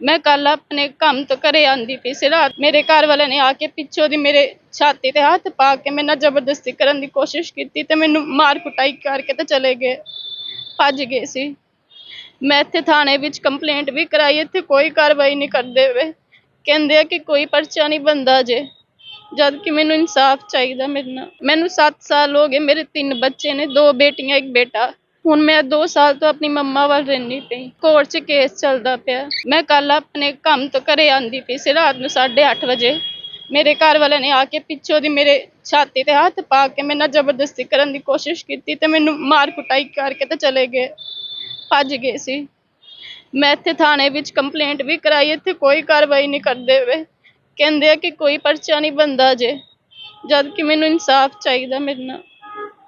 ਮੈਂ ਕੱਲ ਆਪਣੇ ਕੰਮ ਤੋਂ ਘਰੇ ਆਂਦੀ ਪਈ ਸੀ, ਰਾਤ ਮੇਰੇ ਘਰ ਵਾਲੇ ਨੇ ਆ ਕੇ ਪਿੱਛੋਂ ਦੀ ਮੇਰੇ ਛਾਤੀ ਤੇ ਹੱਥ ਪਾ ਕੇ ਮੇਰੇ ਨਾਲ ਜ਼ਬਰਦਸਤੀ ਕਰਨ ਦੀ ਕੋਸ਼ਿਸ਼ ਕੀਤੀ ਤੇ ਮੈਨੂੰ ਮਾਰ ਕੁਟਾਈ ਕਰਕੇ ਤੇ ਚਲੇ ਗਏ, ਭੱਜ ਗਏ ਸੀ। ਮੈਂ ਇੱਥੇ ਥਾਣੇ ਵਿੱਚ ਕੰਪਲੇਂਟ ਵੀ ਕਰਾਈ, ਇੱਥੇ ਕੋਈ ਕਾਰਵਾਈ ਨਹੀਂ ਕਰਦੇ ਵੇ ਕਹਿੰਦੇ ਆ ਕਿ ਕੋਈ ਪਰਚਾ ਨਹੀਂ ਬੰਦਾ ਜੇ, ਜਦ ਕਿ ਮੈਨੂੰ ਇਨਸਾਫ ਚਾਹੀਦਾ ਮੇਰੇ ਨਾਲ। ਮੈਨੂੰ 7 ਸਾਲ ਹੋ ਗਏ, ਮੇਰੇ ਤਿੰਨ ਬੱਚੇ ਨੇ, ਦੋ ਬੇਟੀਆਂ, ਇੱਕ ਬੇਟਾ। ਹੁਣ ਮੈਂ 2 ਸਾਲ ਤੋਂ ਆਪਣੀ ਮੰਮਾ ਵੱਲ ਰਹਿੰਦੀ ਪਈ। ਕੋਰਟ 'ਚ ਕੇਸ ਚੱਲਦਾ ਪਿਆ। ਮੈਂ ਕੱਲ ਆਪਣੇ ਕੰਮ ਤੋਂ ਘਰੇ ਆਂਦੀ ਪਈ ਸੀ, ਰਾਤ ਨੂੰ 8:30 ਵਜੇ। ਮੇਰੇ ਘਰ ਵਾਲੇ ਨੇ ਆ ਕੇ ਪਿੱਛੋਂ ਦੀ ਮੇਰੇ ਛਾਤੀ ਤੇ ਹੱਥ ਪਾ ਕੇ ਮੇਰੇ ਨਾਲ ਜ਼ਬਰਦਸਤੀ ਕਰਨ ਦੀ ਕੋਸ਼ਿਸ਼ ਕੀਤੀ ਤੇ ਮੈਨੂੰ ਮਾਰ ਕੁਟਾਈ ਕਰਕੇ ਤੇ ਚਲੇ ਗਏ। ਭੱਜ ਗਏ ਸੀ। ਮੈਂ ਇੱਥੇ ਥਾਣੇ ਵਿੱਚ ਕੰਪਲੇਂਟ ਵੀ ਕਰਾਈ, ਇੱਥੇ ਕੋਈ ਕਾਰਵਾਈ ਨਹੀਂ ਕਰਦੇ ਵੇ ਕਹਿੰਦੇ ਆ ਕਿ ਕੋਈ ਪਰਚਾ ਨਹੀਂ ਬੰਦਾ ਜੇ। ਜਦ ਕਿ ਮੈਨੂੰ ਇਨਸਾਫ ਚਾਹੀਦਾ ਮੇਰੇ ਨਾਲ।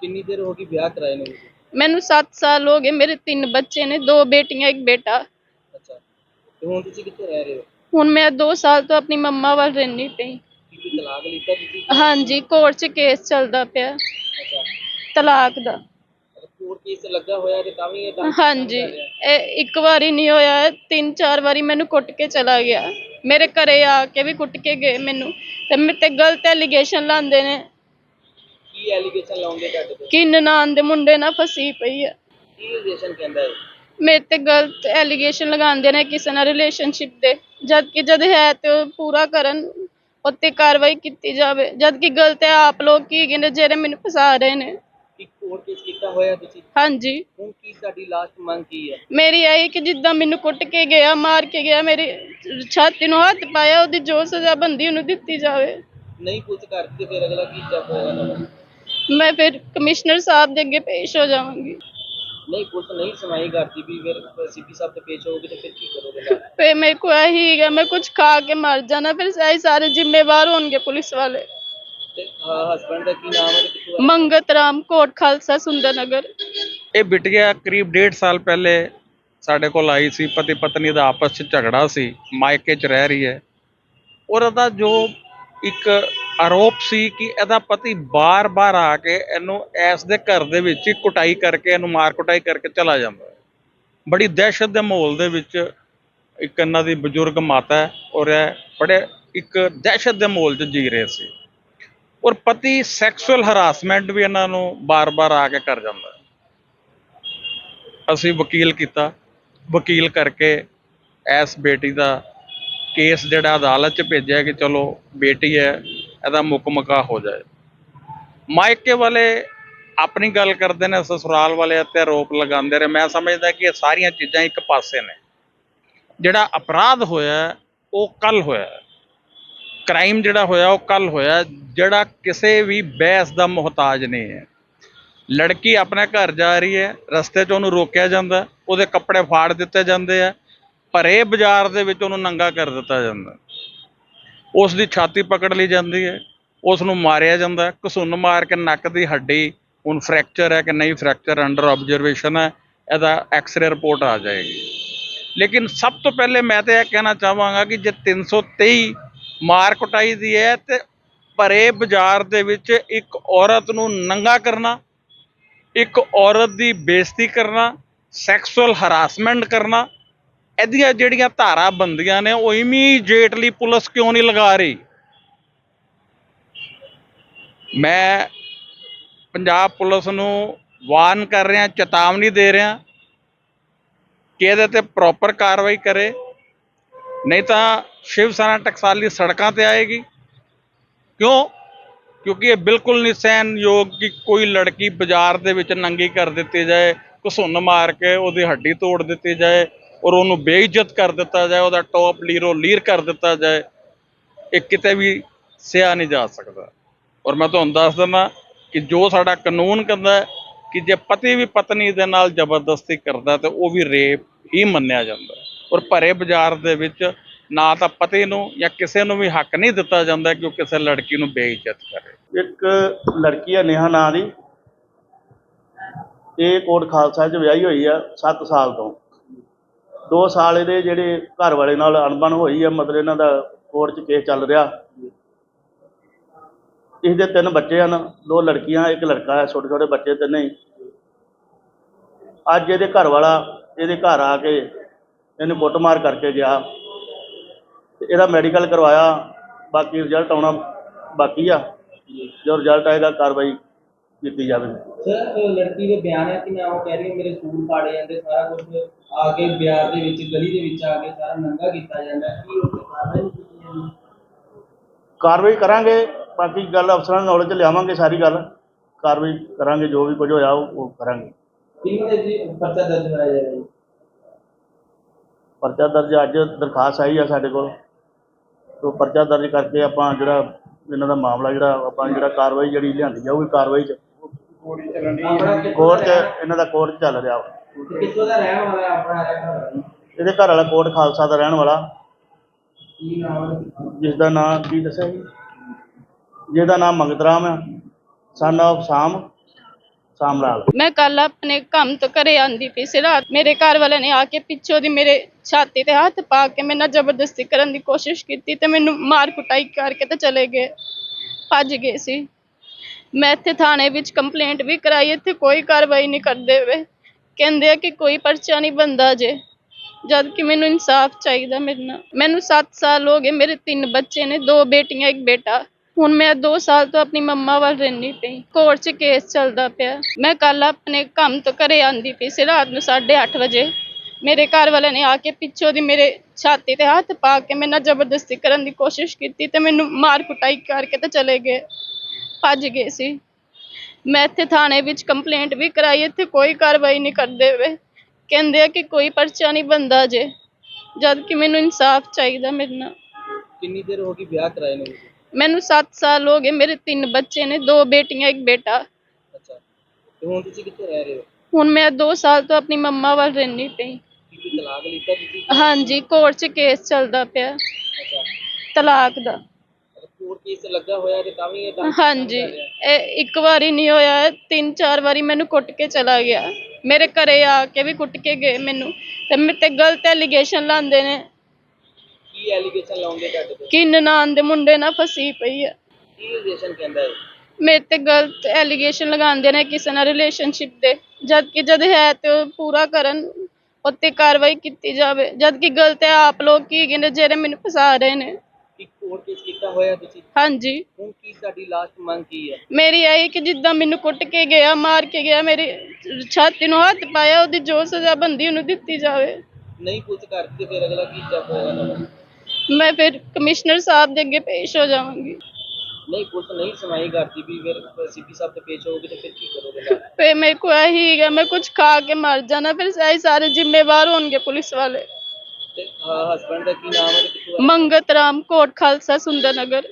ਕਿੰਨੀ ਦੇਰ ਹੋ ਗਈ ਵਿਆਹ ਕਰਾਏ ਨੂੰ? ਮੈਨੂੰ 7 ਸਾਲ ਹੋ ਗਏ ਮੇਰੇ ਤਿੰਨ ਬੱਚੇ ਨੇ ਦੋ ਬੇਟੀਆਂ ਇੱਕ ਬੇਟਾ। ਅੱਛਾ। ਤੇ ਹੁਣ ਤੁਸੀਂ ਕਿੱਥੇ ਰਹਿ ਰਹੇ ਹੋ? ਹੁਣ ਮੈਂ 2 ਸਾਲ ਤੋਂ ਆਪਣੀ ਮੰਮਾ ਵੱਲ ਰਹਿੰਦੀ ਪਈ। ਕੀ ਕੋਈ ਤਲਾਕ ਲਿੱਤਾ ਤੁਸੀਂ? ਹਾਂਜੀ ਕੋਰਟ 'ਚ ਕੇਸ ਚੱਲਦਾ ਪਿਆ। ਅੱਛਾ। ਤਲਾਕ ਦਾ। ਅਗਰ ਕੋਰਟ ਕੇਸ ਲੱਗਾ ਹੋਇਆ ਤੇ ਤਾਂ ਵੀ ਇਹ ਕੰਮ ਹਾਂਜੀ। ਇਹ ਇੱਕ ਵਾਰੀ ਨਹੀਂ ਹੋਇਆ ਤਿੰਨ ਚਾਰ ਵਾਰੀ ਮੈਨੂੰ ਕੁੱਟ ਕੇ ਚਲਾ ਗਿਆ। ਮੇਰੇ ਘਰੇ ਆ ਕੇ ਵੀ ਕੁੱਟ ਕੇ ਗਏ ਮੈਨੂੰ। ਤੇ ਮੇਰੇ ਤੇ ਗਲਤ ਐਲੀਗੇਸ਼ਨ ਲਾਉਂਦੇ ਨੇ। ਕੀ ਐਲੀਗੇਸ਼ਨ ਲਾਉਂਦੇ ਤੁਹਾਡੇ ਤੇ? ਕਿ ਨਨਾਣ ਦੇ ਮੁੰਡੇ ਨਾਲ ਫਸੀ ਪਈ ਹੈ ਕੀ ਐਲੀਗੇਸ਼ਨ ਕਹਿੰਦਾ ਹੈ ਮੇਰੇ ਤੇ ਗਲਤ ਐਲੀਗੇਸ਼ਨ ਲਗਾਉਂਦੇ ਨੇ ਕਿਸੇ ਨਾਲ ਰਿਲੇਸ਼ਨਸ਼ਿਪ ਦੇ। ਜਦ ਕਿ ਜਦ ਹੈ ਤੇ ਉਹ ਪੂਰਾ ਕਰਨ ਉੱਤੇ ਕਾਰਵਾਈ ਕੀਤੀ ਜਾਵੇ। ਜਦ ਕਿ ਗਲਤ ਹੈ ਆਪ ਲੋਕ ਕੀ ਕਹਿੰਦੇ ਜਿਹੜੇ ਮੈਨੂੰ ਫਸਾ ਰਹੇ ਨੇ। ਕੀ ਕੋਰਟ ਕੇਸ ਕੀਤਾ ਹੋਇਆ ਤੁਸੀਂ? ਹਾਂਜੀ। ਹੁਣ ਕੀ ਤੁਹਾਡੀ ਲਾਸਟ ਮੰਗ ਕੀ ਹੈ? ਮੇਰੀ ਆਈ ਕਿ ਜਿੱਦਾਂ ਮੈਨੂੰ ਕੁੱਟ ਕੇ ਗਿਆ ਮਾਰ ਕੇ ਗਿਆ ਮੇਰੀ ਛਾਤੀ ਨੂੰ ਹੱਥ ਪਾਇਆ ਉਹਦੀ ਜੋ ਸਜ਼ਾ ਬੰਦੀ ਉਹਨੂੰ ਦਿੱਤੀ ਜਾਵੇ। ਨਹੀਂ ਕੁਝ ਕਰਦੀ ਤੇ ਫਿਰ ਅਗਲਾ ਕੀ ਸਟੈਪ ਹੋਏਗਾ ਤੁਹਾਡਾ? ਮੈਂ ਫਿਰ ਕਮਿਸ਼ਨਰ ਸਾਹਿਬ ਦੇ ਅੱਗੇ ਪੇਸ਼ ਹੋ ਜਾਵਾਂਗੀ। ਨਹੀਂ ਪੁਲਿਸ ਨਹੀਂ ਸੁਣਾਈ ਕਰਦੀ ਵੀ ਫਿਰ ਸੀਪੀ ਸਾਹਿਬ ਤੇ ਪੇਸ਼ ਹੋਗੇ ਤੇ ਫਿਰ ਕੀ ਕਰੋਗੇ? ਫਿਰ ਮੇਰੇ ਕੋ ਇਹੀ ਹੈਗਾ ਮੈਂ ਕੁਝ ਖਾ ਕੇ ਮਰ ਜਾਣਾ ਫਿਰ ਸਾਰੇ ਸਾਰੇ ਜ਼ਿੰਮੇਵਾਰ ਹੋਣਗੇ ਪੁਲਿਸ ਵਾਲੇ। ਤੇ ਹਸਬੰਡ ਦਾ ਕੀ ਨਾਮ ਹੈ ਤੇ ਕਿੱਥੋਂ ਹੈ ਮੰਗਤ ਰਾਮ ਕੋਟ ਖਾਲਸਾ ਸੁੰਦਰ ਨਗਰ। ਇਹ ਬਿਟਿਆ ਕਰੀਬ ਡੇਢ ਸਾਲ ਪਹਿਲੇ ਸਾਡੇ ਕੋਲ ਆਈ ਸੀ ਪਤੀ ਪਤਨੀ ਦਾ ਆਪਸ 'ਚ ਝਗੜਾ ਸੀ ਮਾਇਕੇ 'ਚ ਰਹਿ ਰਹੀ ਹੈ। ਔਰ ਉਹਦਾ ਜੋ ਇੱਕ ਆਰੋਪ ਸੀ ਕਿ ਇਹਦਾ ਪਤੀ ਬਾਰ-ਬਾਰ ਆ ਕੇ ਇਹਨੂੰ ਐਸ ਦੇ ਘਰ ਦੇ ਵਿੱਚ ਹੀ ਕੁਟਾਈ ਕਰਕੇ ਇਹਨੂੰ ਮਾਰ ਕੁਟਾਈ ਕਰਕੇ ਚਲਾ ਜਾਂਦਾ ਹੈ। ਬੜੀ ਦਹਿਸ਼ਤ ਦੇ ਮਾਹੌਲ ਦੇ ਵਿੱਚ ਇੱਕ ਇਹਨਾਂ ਦੀ ਬਜ਼ੁਰਗ ਮਾਤਾ ਹੈ ਔਰ ਇਹ ਬੜੇ ਇੱਕ ਦਹਿਸ਼ਤ ਦੇ ਮਾਹੌਲ 'ਚ ਜੀ ਰਹੇ ਸੀ। ਔਰ ਪਤੀ ਸੈਕਸੁਅਲ ਹਰਾਸਮੈਂਟ ਵੀ ਇਹਨਾਂ ਨੂੰ ਬਾਰ-ਬਾਰ ਆ ਕੇ ਕਰ ਜਾਂਦਾ ਅਸੀਂ ਵਕੀਲ ਕੀਤਾ। ਵਕੀਲ ਕਰਕੇ ਐਸ ਬੇਟੀ ਦਾ ਕੇਸ ਜਿਹੜਾ ਅਦਾਲਤ 'ਚ ਭੇਜਿਆ ਕਿ ਚਲੋ ਬੇਟੀ ਹੈ ਇਹਦਾ ਮੁਕਮਕਾ ਹੋ ਜਾਏ। ਮਾਇਕੇ ਵਾਲੇ ਆਪਣੀ ਗੱਲ ਕਰਦੇ ਨੇ, ਸਸੁਰਾਲ ਵਾਲੇ ਤੇ ਆਰੋਪ ਲਗਾਉਂਦੇ ਰਹੇ ਮੈਂ ਸਮਝਦਾ ਕਿ ਇਹ ਸਾਰੀਆਂ ਚੀਜ਼ਾਂ ਇੱਕ ਪਾਸੇ ਨੇ। ਜਿਹੜਾ ਅਪਰਾਧ ਹੋਇਆ, ਉਹ ਕੱਲ ਹੋਇਆ। ਕ੍ਰਾਈਮ ਜਿਹੜਾ ਹੋਇਆ, ਉਹ ਕੱਲ ਹੋਇਆ। ਜਿਹੜਾ ਕਿਸੇ ਵੀ ਬਹਿਸ ਦਾ ਮੁਹਤਾਜ ਨਹੀਂ ਹੈ। ਲੜਕੀ ਆਪਣੇ ਘਰ ਜਾ ਰਹੀ ਹੈ, ਰਸਤੇ 'ਚ ਉਹਨੂੰ ਰੋਕਿਆ ਜਾਂਦਾ, ਉਹਦੇ ਕੱਪੜੇ ਫਾੜ ਦਿੱਤੇ ਜਾਂਦੇ ਆ ਭਰੇ ਬਾਜ਼ਾਰ ਦੇ ਵਿੱਚ ਉਹਨੂੰ ਨੰਗਾ ਕਰ ਦਿੱਤਾ ਜਾਂਦਾ। ਉਸ ਦੀ ਛਾਤੀ ਪਕੜ ਲਈ ਜਾਂਦੀ ਹੈ। ਉਸ ਨੂੰ ਮਾਰਿਆ ਜਾਂਦਾ ਘਸੁੰਨ ਮਾਰ ਕੇ ਨੱਕ ਦੀ ਹੱਡੀ ਹੁਣ ਫ੍ਰੈਕਚਰ ਹੈ ਕਿ ਨਹੀਂ ਫ੍ਰੈਕਚਰ ਅੰਡਰ ਆਬਜ਼ਰਵੇਸ਼ਨ ਹੈ। ਇਹਦਾ ਐਕਸ-ਰੇ ਰਿਪੋਰਟ ਆ ਜਾਏਗੀ। ਲੇਕਿਨ ਸਭ ਤੋਂ ਪਹਿਲੇ ਮੈਂ ਤਾਂ ਇਹ ਕਹਿਣਾ ਚਾਹਾਂਗਾ ਕਿ ਜੇ 323 ਮਾਰ ਕੁਟਾਈ ਦੀ ਹੈ ਤੇ ਭਰੇ ਬਾਜ਼ਾਰ ਦੇ ਵਿੱਚ ਇੱਕ ਔਰਤ ਨੂੰ ਨੰਗਾ ਕਰਨਾ, ਇੱਕ ਔਰਤ ਦੀ ਬੇਇੱਜ਼ਤੀ ਕਰਨਾ ਸੈਕਸੁਅਲ ਹਰਾਸਮੈਂਟ ਕਰਨਾ ਇਹਦੀਆਂ ਜਿਹੜੀਆਂ ਧਾਰਾ ਬੰਦੀਆਂ ਨੇ, ਉਹ ਇਮੀਡੀਏਟਲੀ ਪੁਲਿਸ ਕਿਉਂ ਨਹੀਂ ਲਗਾ ਰਹੀ? ਮੈਂ ਪੰਜਾਬ ਪੁਲਿਸ ਨੂੰ ਵਾਰਨ ਕਰ ਰਿਹਾ, ਚੇਤਾਵਨੀ ਦੇ ਰਿਹਾ ਕਿ ਇਹਦੇ ਤੇ ਪ੍ਰੋਪਰ ਕਾਰਵਾਈ ਕਰੇ। ਨਹੀਂ ਤਾਂ ਸ਼ਿਵ ਸੈਨਾ ਟਕਸਾਲੀ ਸੜਕਾਂ ਤੇ ਆਏਗੀ। ਕਿਉਂ? ਕਿਉਂਕਿ ਇਹ ਬਿਲਕੁਲ ਨਹੀਂ ਸਹਿਣਯੋਗ ਕਿ ਕੋਈ ਲੜਕੀ ਬਾਜ਼ਾਰ ਦੇ ਵਿੱਚ ਨੰਗੀ ਕਰ ਦਿੱਤੀ ਜਾਏ, ਘਸੁੰਨ ਮਾਰ ਕੇ ਉਹਦੀ ਹੱਡੀ ਤੋੜ ਦਿੱਤੀ ਜਾਏ ਔਰ ਉਹਨੂੰ ਬੇਇੱਜ਼ਤ ਕਰ ਦਿੱਤਾ ਜਾਏ, ਉਹਦਾ ਟੌਪ ਲੀਰੋ ਲੀਰ ਕਰ ਦਿੱਤਾ ਜਾਏ, ਇਹ ਕਿਤੇ ਵੀ ਸਿਆ ਨਹੀਂ ਜਾ ਸਕਦਾ। ਔਰ ਮੈਂ ਤੁਹਾਨੂੰ ਦੱਸ ਦਿੰਦਾ ਕਿ ਜੋ ਸਾਡਾ ਕਾਨੂੰਨ ਕਹਿੰਦਾ ਕਿ ਜੇ ਪਤੀ ਵੀ ਪਤਨੀ ਦੇ ਨਾਲ ਜ਼ਬਰਦਸਤੀ ਕਰਦਾ ਤੇ ਉਹ ਵੀ ਰੇਪ ਹੀ ਮੰਨਿਆ ਜਾਂਦਾ ਔਰ ਭਰੇ ਬਾਜ਼ਾਰ ਦੇ ਵਿੱਚ ਨਾ ਤਾਂ ਪਤੀ ਨੂੰ ਜਾਂ ਕਿਸੇ ਨੂੰ ਵੀ ਹੱਕ ਨਹੀਂ ਦਿੱਤਾ ਜਾਂਦਾ ਕਿ ਉਹ ਕਿਸੇ ਲੜਕੀ ਨੂੰ ਬੇਇੱਜ਼ਤ ਕਰੇ। ਇੱਕ ਲੜਕੀ ਹੈ ਨੇਹਾ ਨਾਂ ਦੀ। ਇਹ ਕੋਟ ਖਾਲਸਾ 'ਚ ਵਿਆਹੀ ਹੋਈ ਆ 7 ਸਾਲ ਤੋਂ। 2 ਸਾਲ ਇਹਦੇ ਜਿਹੜੇ ਘਰ ਵਾਲੇ ਨਾਲ ਅਣਬਣ ਹੋਈ ਆ, ਮਤਲਬ ਇਹਨਾਂ ਦਾ ਕੋਰਟ 'ਚ ਕੇਸ ਚੱਲ ਰਿਹਾ। ਇਹਦੇ ਤਿੰਨ ਬੱਚੇ ਹਨ, ਦੋ ਲੜਕੀਆਂ, ਇੱਕ ਲੜਕਾ ਹੈ ਛੋਟੇ ਛੋਟੇ ਬੱਚੇ ਤਿੰਨੇ ਹੀ। ਅੱਜ ਇਹਦੇ ਘਰ ਵਾਲਾ, ਇਹਦੇ ਘਰ ਆ ਕੇ ਇਹਨੂੰ ਕੁੱਟਮਾਰ ਕਰਕੇ ਗਿਆ। ਇਹਦਾ ਮੈਡੀਕਲ ਕਰਵਾਇਆ, ਬਾਕੀ ਰਿਜ਼ਲਟ ਆਉਣਾ ਬਾਕੀ ਆ। ਜੋ ਰਿਜ਼ਲਟ ਆਏਗਾ ਕਾਰਵਾਈ ਕੀਤੀ ਜਾਵੇ। ਸਰ ਉਹ ਲੜਕੀ ਦੇ ਬਿਆਨ ਹੈ ਕਿ ਮੈਂ ਉਹ ਕਹਿ ਰਹੀ ਹਾਂ ਮੇਰੇ ਸੂਟ ਪਾੜੇ ਜਾਂਦੇ ਸਾਰਾ ਕੁਝ ਆ ਕੇ ਬਿਆਰ ਦੇ ਵਿੱਚ ਗਲੀ ਦੇ ਵਿੱਚ ਆ ਕੇ ਸਾਰਾ ਨੰਗਾ ਕੀਤਾ ਜਾਂਦਾ ਕੀ ਉਹ ਕਾਰਵਾਈ ਨਹੀਂ ਕੀਤੀ ਜਾਂਦੀ ਕਾਰਵਾਈ ਕਰਾਂਗੇ ਬਾਕੀ ਗੱਲ ਅਫਸਰਾਂ ਨੌਲੇਜ 'ਚ ਲਿਆਵਾਂਗੇ ਸਾਰੀ ਗੱਲ। ਕਾਰਵਾਈ ਕਰਾਂਗੇ ਜੋ ਵੀ ਕੁਝ ਹੋਇਆ ਉਹ ਉਹ ਕਰਾਂਗੇ। ਕਿੰਨੇ ਦੇ ਜੀ ਪਰਚਾ ਦਰਜ ਹੋਇਆ ਜਾਏਗਾ ਜੀ ਪਰਚਾ ਦਰਜ ਅੱਜ ਦਰਖਾਸਤ ਆਈ ਆ ਸਾਡੇ ਕੋਲ। ਤੋਂ ਪਰਚਾ ਦਰਜ ਕਰਕੇ ਆਪਾਂ ਜਿਹੜਾ ਇਹਨਾਂ ਦਾ ਮਾਮਲਾ ਜਿਹੜਾ ਆਪਾਂ ਜਿਹੜਾ ਕਾਰਵਾਈ ਜਿਹੜੀ ਲਿਆਂਦੀ ਜਾਊਗੀ ਕਾਰਵਾਈ 'ਚ। ਆਪਣਾ ਕਿੱਥੋਂ ਕੋਰਟ 'ਚ ਦਾ ਰਹਿਣ- ਇਹਨਾਂ ਦਾ ਕੋਰਟ ਚੱਲ ਰਿਹਾ ਵਾ। ਕਿੱਥੋਂ ਦਾ ਰਹਿਣ ਵਾਲਾ ਹੈ ਆਪਣਾ ਰਹਿਣ ਵਾਲਾ? ਇਹਦੇ ਘਰ ਵਾਲਾ ਕੋਟ ਖਾਲਸਾ ਦਾ ਰਹਿਣ ਵਾਲਾ। ਕੀ ਨਾਮ ਹੈ ਜਿਸ ਦਾ ਨਾਮ ਕੀ ਦੱਸਿਆ ਜੀ? ਜਿਹਦਾ ਨਾਮ ਮੰਗਤ ਰਾਮ ਹੈ। ਸਨ ਆਫ ਸਾਮ ਸਾਮ ਲਾਲ ਮੈਂ ਕੱਲ ਆਪਣੇ ਕੰਮ ਤੋਂ ਘਰੇ ਆਂਦੀ ਪਈ ਸੀ ਰਾਤ। ਮੇਰੇ ਘਰ ਵਾਲੇ ਨੇ ਆ ਕੇ ਪਿੱਛੋਂ ਦੀ ਮੇਰੇ ਛਾਤੀ ਤੇ ਹੱਥ ਪਾ ਕੇ ਮੇਰੇ ਨਾਲ ਜ਼ਬਰਦਸਤੀ ਕਰਨ ਦੀ ਕੋਸ਼ਿਸ਼ ਕੀਤੀ ਤੇ ਮੈਨੂੰ ਮਾਰ ਕੁਟਾਈ ਕਰਕੇ ਤੇ ਚਲੇ ਗਏ। ਭੱਜ ਗਏ ਸੀ। ਮੈਂ ਇੱਥੇ ਥਾਣੇ ਵਿੱਚ ਕੰਪਲੇਂਟ ਵੀ ਕਰਾਈ, ਇੱਥੇ ਕੋਈ ਕਾਰਵਾਈ ਨਹੀਂ ਕਰਦੇ ਵੇ ਕਹਿੰਦੇ ਆ ਕਿ ਕੋਈ ਪਰਚਾ ਨਹੀਂ ਬੰਦਾ ਜੇ। ਜਦ ਕਿ ਮੈਨੂੰ ਇਨਸਾਫ ਚਾਹੀਦਾ ਮੇਰੇ ਨਾਲ। ਮੈਨੂੰ 7 ਸਾਲ ਹੋ ਗਏ, ਮੇਰੇ ਤਿੰਨ ਬੱਚੇ ਨੇ, ਦੋ ਬੇਟੀਆਂ, ਇੱਕ ਬੇਟਾ। ਹੁਣ ਮੈਂ 2 ਸਾਲ ਤੋਂ ਆਪਣੀ ਮੰਮਾ ਵੱਲ ਰਹਿੰਦੀ ਪਈ। ਕੋਰਟ 'ਚ ਕੇਸ ਚੱਲਦਾ ਪਿਆ। ਮੈਂ ਕੱਲ ਆਪਣੇ ਕੰਮ ਤੋਂ ਘਰੇ ਆਂਦੀ ਪਈ ਸੀ, ਰਾਤ ਨੂੰ 8:30 ਵਜੇ। ਮੇਰੇ ਘਰ ਵਾਲਿਆਂ ਨੇ ਆ ਕੇ ਪਿੱਛੋਂ ਦੀ ਮੇਰੇ ਛਾਤੀ ਤੇ ਹੱਥ ਪਾ ਕੇ ਮੇਰੇ ਨਾਲ ਜ਼ਬਰਦਸਤੀ ਕਰਨ ਦੀ ਕੋਸ਼ਿਸ਼ ਕੀਤੀ ਤੇ ਮੈਨੂੰ ਮਾਰ ਕੁਟਾਈ ਕਰਕੇ ਤੇ ਚਲੇ ਗਏ। ਭੱਜ ਗਏ ਸੀ। ਮੈਂ ਇੱਥੇ ਥਾਣੇ ਵਿੱਚ ਕੰਪਲੇਂਟ ਵੀ ਕਰਾਈ ਇੱਥੇ ਕੋਈ ਕਾਰਵਾਈ ਨਹੀਂ ਕਰਦੇ ਵੇ ਕਹਿੰਦੇ ਆ ਕਿ ਕੋਈ ਪਰਚਾ ਨਹੀਂ ਬੰਦਾ ਜੇ ਜਦ ਕਿ ਮੈਨੂੰ ਇਨਸਾਫ ਚਾਹੀਦਾ ਮੇਰੇ ਨਾਲ। ਕਿੰਨੀ ਦੇਰ ਹੋ ਗਈ ਵਿਆਹ ਕਰਾਏ ਨੂੰ? ਮੈਨੂੰ 7 ਸਾਲ ਹੋ ਗਏ ਮੇਰੇ ਤਿੰਨ ਬੱਚੇ ਨੇ ਦੋ ਬੇਟੀਆਂ ਇੱਕ ਬੇਟਾ। ਅੱਛਾ ਤੇ ਹੁਣ ਤੁਸੀਂ ਕਿੱਥੇ ਰਹਿ ਰਹੇ ਹੋ? ਹੁਣ ਮੈਂ 2 ਸਾਲ ਤੋਂ ਆਪਣੀ ਮੰਮਾ ਵੱਲ ਰਹਿੰਦੀ ਪਈ। ਕੀ ਕੋਈ ਤਲਾਕ ਲਿੱਤਾ ਤੁਸੀਂ? ਹਾਂਜੀ ਕੋਰਟ 'ਚ ਕੇਸ ਚੱਲਦਾ ਪਿਆ। ਅੱਛਾ। ਤਲਾਕ ਦਾ। ਕੋਰਟ ਕੇਸ ਲੱਗਾ ਹੋਇਆ ਤੇ ਤਾਂ ਵੀ ਇਹ ਤਾਂ ਹਾਂਜੀ। ਇਹ ਇੱਕ ਵਾਰੀ ਨਹੀਂ ਹੋਇਆ ਤਿੰਨ ਚਾਰ ਵਾਰੀ ਮੈਨੂੰ ਕੁੱਟ ਕੇ ਚਲਾ ਗਿਆ। ਮੇਰੇ ਘਰੇ ਆ ਕੇ ਵੀ ਕੁੱਟ ਕੇ ਗਏ ਮੈਨੂੰ। ਤੇ ਮੇਰੇ ਤੇ ਗਲਤ ਐਲੀਗੇਸ਼ਨ ਲਾਉਂਦੇ ਨੇ। ਕੀ ਐਲੀਗੇਸ਼ਨ ਲਾਉਂਦੇ ਤੁਹਾਡੇ ਤੇ? ਕਿ ਨਨਾਣ ਦੇ ਮੁੰਡੇ ਨਾਲ ਫਸੀ ਪਈ ਹੈ ਕੀ ਐਲੀਗੇਸ਼ਨ ਕਹਿੰਦਾ ਹੈ ਮੇਰੇ ਤੇ ਗਲਤ ਐਲੀਗੇਸ਼ਨ ਲਗਾਉਂਦੇ ਨੇ ਕਿਸੇ ਨਾਲ ਰਿਲੇਸ਼ਨਸ਼ਿਪ ਦੇ। ਜਦ ਕਿ ਜਦ ਹੈ ਤੇ ਉਹ ਪੂਰਾ ਕਰਨ ਉੱਤੇ ਕਾਰਵਾਈ ਕੀਤੀ ਜਾਵੇ। ਜਦ ਕਿ ਗਲਤ ਹੈ ਆਪ ਲੋਕ ਕੀ ਕਹਿੰਦੇ ਜਿਹੜੇ ਮੈਨੂੰ ਫਸਾ ਰਹੇ ਨੇ। ਕੋਰਟ ਕੇਸ ਕੀਤਾ ਹੋਇਆ ਤੁਸੀਂ? ਹਾਂਜੀ। ਹੁਣ ਕੀ ਤੁਹਾਡੀ ਲਾਸਟ ਮੰਗ ਕੀ ਹੈ? ਮੇਰੀ ਆਈ ਕਿ ਜਿੱਦਾਂ ਮੈਨੂੰ ਕੁੱਟ ਕੇ ਗਿਆ ਮਾਰ ਕੇ ਗਿਆ ਮੇਰੀ ਛਾਤੀ ਨੂੰ ਹੱਥ ਪਾਇਆ ਉਹਦੀ ਜੋ ਸਜ਼ਾ ਬੰਦੀ ਉਹਨੂੰ ਦਿੱਤੀ ਜਾਵੇ। ਨਹੀਂ ਕੁਝ ਕਰਦੀ ਫਿਰ ਅਗਲਾ ਕੀ ਸਟੈਪ ਹੋਏਗਾ ਮੈਂ ਫਿਰ ਕਮਿਸ਼ਨਰ ਸਾਹਿਬ ਦੇ ਅੱਗੇ ਪੇਸ਼ ਹੋ ਜਾਵਾਂਗੀ। ਨਹੀਂ ਪੁਲਿਸ ਨਹੀਂ ਸੁਣਾਈ ਕਰਦੀ ਵੀ ਫਿਰ ਸੀਪੀ ਸਾਹਿਬ ਤੇ ਪੇਸ਼ ਹੋਗੇ ਤੇ ਫਿਰ ਕੀ ਕਰੋਗੇ? ਫਿਰ ਮੇਰੇ ਕੋ ਇਹੀ ਹੈਗਾ ਮੈਂ ਕੁਝ ਖਾ ਕੇ ਮਰ ਜਾਣਾ ਫਿਰ ਸਾਰੇ ਸਾਰੇ ਜ਼ਿੰਮੇਵਾਰ ਹੋਣਗੇ ਪੁਲਿਸ ਵਾਲੇ। ਹਸਬੰਡ ਦਾ ਕੀ ਨਾਮ ਹੈ ਤੇ ਕਿੱਥੋਂ ਹੈ ਮੰਗਤ ਰਾਮ ਕੋਟ ਖਾਲਸਾ ਸੁੰਦਰ ਨਗਰ